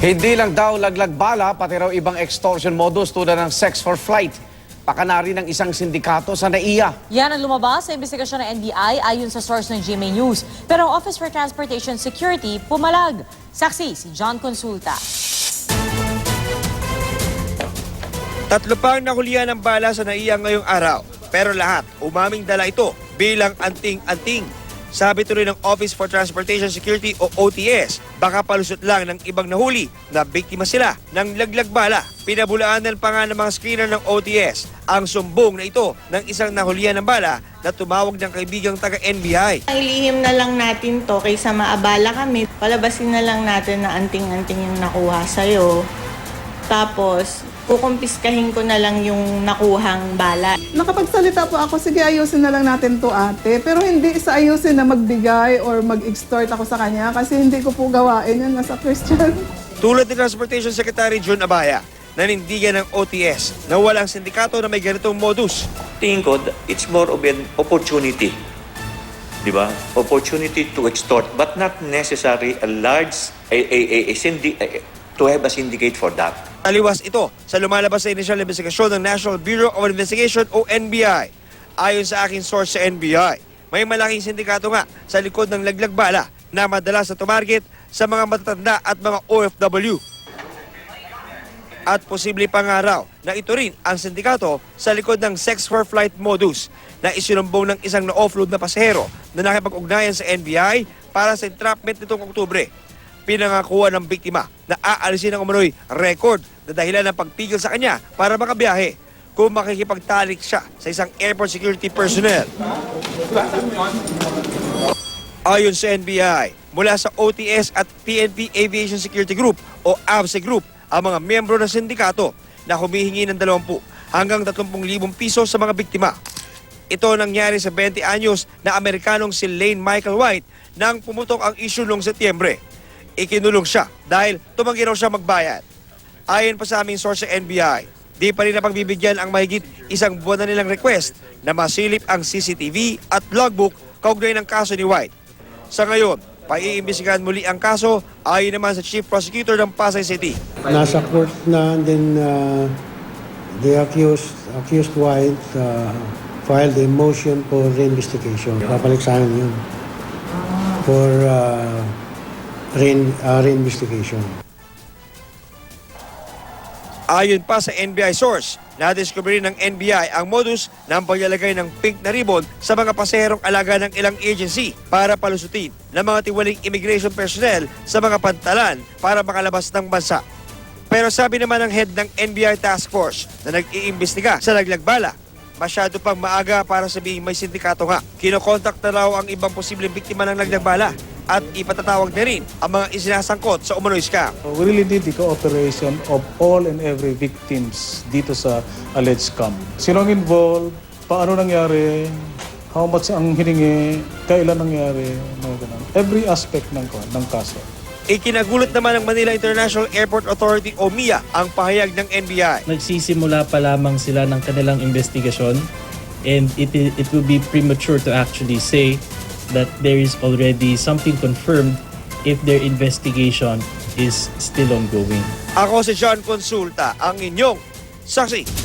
Hindi lang daw laglag bala, pati raw ibang extortion modus tulad ng sex for flight. Pakanari ng isang sindikato sa NAIA. Yan ang lumabas sa investigasyon ng NBI ayon sa source ng GMA News. Pero ang Office for Transportation Security pumalag. Saksi si John Consulta. Tatlo pang nahulihan ng bala sa naiya ngayong araw. Pero lahat, umaming dala ito bilang anting-anting. Sabi tuloy ng Office for Transportation Security o OTS, baka palusot lang ng ibang nahuli na biktima sila ng laglag bala. Pinabulaanan pa nga ng mga screener ng OTS ang sumbong na ito ng isang nahulihan ng bala na tumawag ng kaibigang taga-NBI. Ilihim na lang natin to kaysa maabala kami. Palabasin na lang natin na anting-anting yung nakuha sa'yo. Tapos, kukumpiskahin ko na lang yung nakuhang bala. Nakapagsalita po ako, sige ayusin na lang natin to ate. Pero hindi sa ayusin na magbigay or mag-extort ako sa kanya kasi hindi ko po gawain yan nasa Christian. Tulad ni Transportation Secretary John Abaya, nanindigan ng OTS na walang sindikato na may ganitong modus. tingin ko, it's more of an opportunity. Di ba? Opportunity to extort, but not necessary a large, a, a, a, a syndi- a- to have a syndicate for that. Taliwas ito sa lumalabas sa inisyal investigasyon ng National Bureau of Investigation o NBI. Ayon sa aking source sa NBI, may malaking sindikato nga sa likod ng laglag bala na madalas na tumarget sa mga matatanda at mga OFW. At posible pa nga raw na ito rin ang sindikato sa likod ng sex for flight modus na isinumbong ng isang na-offload na pasahero na nakipag-ugnayan sa NBI para sa entrapment nitong Oktubre. Pinangakuha ng biktima na aalisin ang umano'y record na dahilan ng pagpigil sa kanya para makabiyahe kung makikipagtalik siya sa isang airport security personnel. Ayon sa NBI, mula sa OTS at PNP Aviation Security Group o AVSE Group ang mga miyembro ng sindikato na humihingi ng 20 hanggang 30,000 piso sa mga biktima. Ito nangyari sa 20 anyos na Amerikanong si Lane Michael White nang pumutok ang issue noong Setyembre. Ikinulong siya dahil tumanggi raw siya magbayad. Ayon pa sa aming source sa NBI, di pa rin napagbibigyan ang mahigit isang buwan na nilang request na masilip ang CCTV at logbook kaugnay ng kaso ni White. Sa ngayon, paiimbestigahan muli ang kaso ayon naman sa Chief Prosecutor ng Pasay City. Nasa court na and then uh, the accused, accused White uh, filed a motion for reinvestigation. Amin yun. For uh, rein, uh, reinvestigation. Ayon pa sa NBI source, nadiskubre ng NBI ang modus ng paglalagay ng pink na ribbon sa mga paserong alaga ng ilang agency para palusutin ng mga tiwaling immigration personnel sa mga pantalan para makalabas ng bansa. Pero sabi naman ng head ng NBI Task Force na nag-iimbestiga sa laglagbala, masyado pang maaga para sabihin may sindikato nga. Kinokontak na raw ang ibang posibleng biktima ng laglagbala at ipatatawag na rin ang mga isinasangkot sa umano'y scam. We really need the cooperation of all and every victims dito sa alleged scam. Sino ang involved? Paano nangyari? How much ang hiningi? Kailan nangyari? Mga ganun. Every aspect ng, ng kaso. Ikinagulat naman ng Manila International Airport Authority o MIA ang pahayag ng NBI. nagsisimula pa lamang sila ng kanilang investigasyon and it, it will be premature to actually say that there is already something confirmed if their investigation is still ongoing. Ako si John Consulta, ang inyong saksi.